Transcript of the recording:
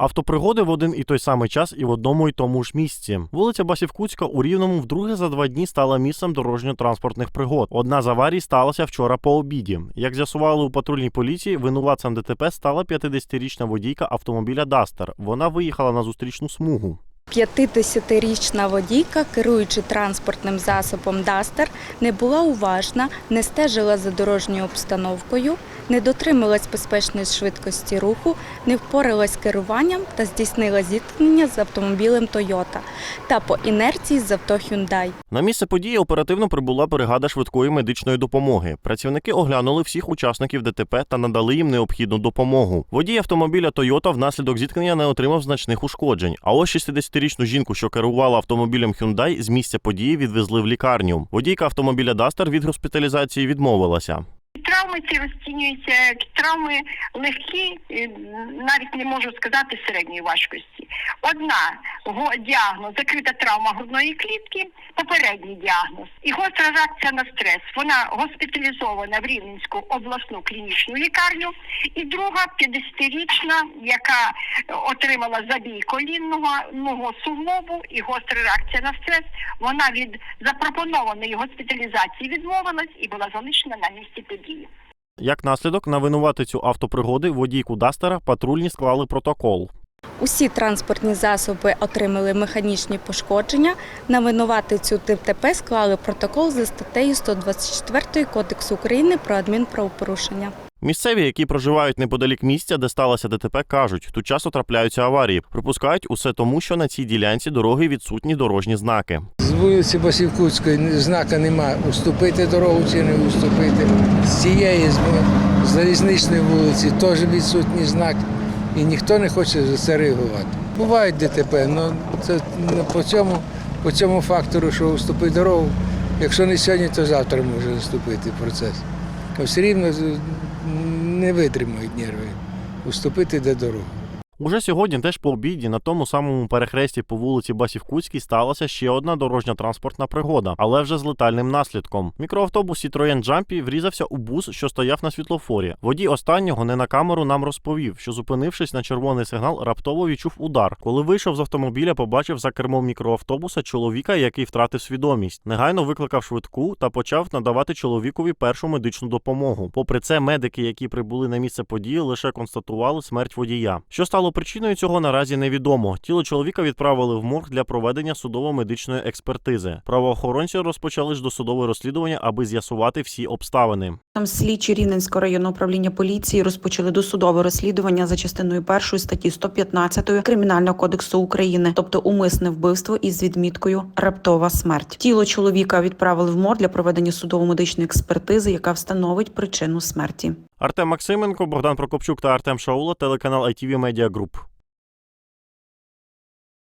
Автопригоди в один і той самий час і в одному і тому ж місці. Вулиця Басівкутська у Рівному вдруге за два дні стала місцем дорожньо-транспортних пригод. Одна з аварій сталася вчора по обіді. Як з'ясували у патрульній поліції, винуватцем ДТП стала 50-річна водійка автомобіля Дастер. Вона виїхала на зустрічну смугу. 50-річна водійка, керуючи транспортним засобом Дастер, не була уважна, не стежила за дорожньою обстановкою, не дотрималась безпечної швидкості руху, не впоралась з керуванням та здійснила зіткнення з автомобілем Toyota та по інерції з авто Hyundai. На місце події оперативно прибула бригада швидкої медичної допомоги. Працівники оглянули всіх учасників ДТП та надали їм необхідну допомогу. Водій автомобіля Toyota внаслідок зіткнення не отримав значних ушкоджень. А ось 60-річну жінку, що керувала автомобілем Hyundai, з місця події відвезли в лікарню. Водійка автомобіля Duster від госпіталізації відмовилася. Травми ці розцінюються як травми легкі, навіть не можу сказати середньої важкості. Одна діагноз закрита травма грудної клітки, попередній діагноз і гостра реакція на стрес. Вона госпіталізована в Рівненську обласну клінічну лікарню. І друга 50-річна, яка е, отримала забій колінного ного суглобу і гостра реакція на стрес. Вона від запропонованої госпіталізації відмовилась і була залишена на місці події. Як наслідок, на винуватицю автопригоди водійку Дастера патрульні склали протокол. Усі транспортні засоби отримали механічні пошкодження. На винуватицю ДТП склали протокол за статтею 124 Кодексу України про адмінправопорушення. Місцеві, які проживають неподалік місця, де сталося ДТП, кажуть, тут часто трапляються аварії. Припускають усе тому, що на цій ділянці дороги відсутні дорожні знаки. З вулиці Басівкутської знака нема, уступити дорогу чи не уступити. З цієї залізничної вулиці теж відсутній знак. І ніхто не хоче за це реагувати. Бувають ДТП, але це ну, по цьому, по цьому фактору, що вступить дорогу, якщо не сьогодні, то завтра може наступити процес. Все рівно не витримують нерви. Уступити до дорогу. Уже сьогодні, теж по обіді, на тому самому перехресті по вулиці Басівкутській сталася ще одна дорожня транспортна пригода, але вже з летальним наслідком. Мікроавтобус Citroen Jumpy врізався у бус, що стояв на світлофорі. Водій останнього не на камеру нам розповів, що зупинившись на червоний сигнал, раптово відчув удар. Коли вийшов з автомобіля, побачив за кермом мікроавтобуса чоловіка, який втратив свідомість. Негайно викликав швидку та почав надавати чоловікові першу медичну допомогу. Попри це, медики, які прибули на місце події, лише констатували смерть водія. Що стало причиною цього наразі невідомо. Тіло чоловіка відправили в морг для проведення судово-медичної експертизи. Правоохоронці розпочали ж досудове розслідування, аби з'ясувати всі обставини. Там слідчі Рівненського районного управління поліції розпочали досудове розслідування за частиною першої статті 115 Кримінального кодексу України, тобто умисне вбивство із відміткою раптова смерть. Тіло чоловіка відправили в мор для проведення судово-медичної експертизи, яка встановить причину смерті. Артем Максименко, Богдан Прокопчук та Артем Шаула, телеканал ITV Media Group.